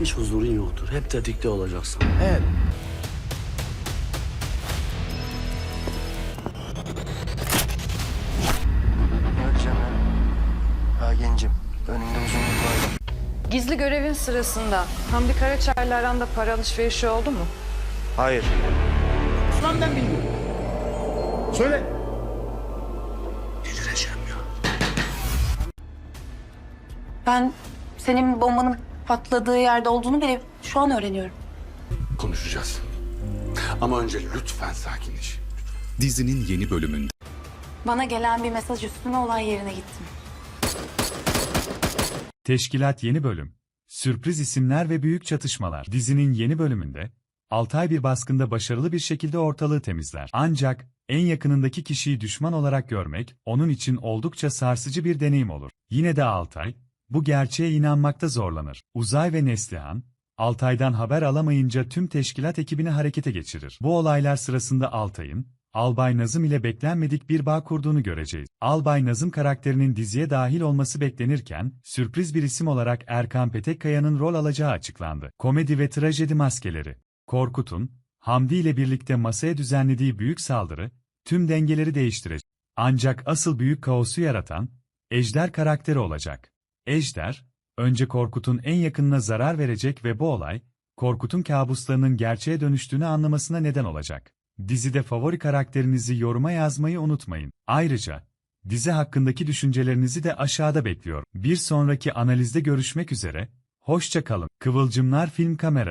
hiç huzurun yoktur. Hep tetikte olacaksın. Evet. Yok canım. Ha gencim. Önünde uzun yıllar var. Gizli görevin sırasında Hamdi Karaçay'la aranda para alışverişi oldu mu? Hayır. Lan ben bilmiyorum. Söyle. Delireceğim ya. Ben senin bombanın patladığı yerde olduğunu bile şu an öğreniyorum. Konuşacağız. Ama önce lütfen sakinleş. Dizinin yeni bölümünde Bana gelen bir mesaj üstüne olay yerine gittim. Teşkilat yeni bölüm. Sürpriz isimler ve büyük çatışmalar. Dizinin yeni bölümünde, Altay bir baskında başarılı bir şekilde ortalığı temizler. Ancak, en yakınındaki kişiyi düşman olarak görmek, onun için oldukça sarsıcı bir deneyim olur. Yine de Altay, bu gerçeğe inanmakta zorlanır. Uzay ve Neslihan, Altay'dan haber alamayınca tüm teşkilat ekibini harekete geçirir. Bu olaylar sırasında Altay'ın, Albay Nazım ile beklenmedik bir bağ kurduğunu göreceğiz. Albay Nazım karakterinin diziye dahil olması beklenirken, sürpriz bir isim olarak Erkan Petekkaya'nın rol alacağı açıklandı. Komedi ve trajedi maskeleri. Korkut'un, Hamdi ile birlikte masaya düzenlediği büyük saldırı, tüm dengeleri değiştirecek. Ancak asıl büyük kaosu yaratan, Ejder karakteri olacak. Ejder, önce Korkut'un en yakınına zarar verecek ve bu olay, Korkut'un kabuslarının gerçeğe dönüştüğünü anlamasına neden olacak. Dizide favori karakterinizi yoruma yazmayı unutmayın. Ayrıca, dizi hakkındaki düşüncelerinizi de aşağıda bekliyorum. Bir sonraki analizde görüşmek üzere, hoşça kalın. Kıvılcımlar Film Kamerası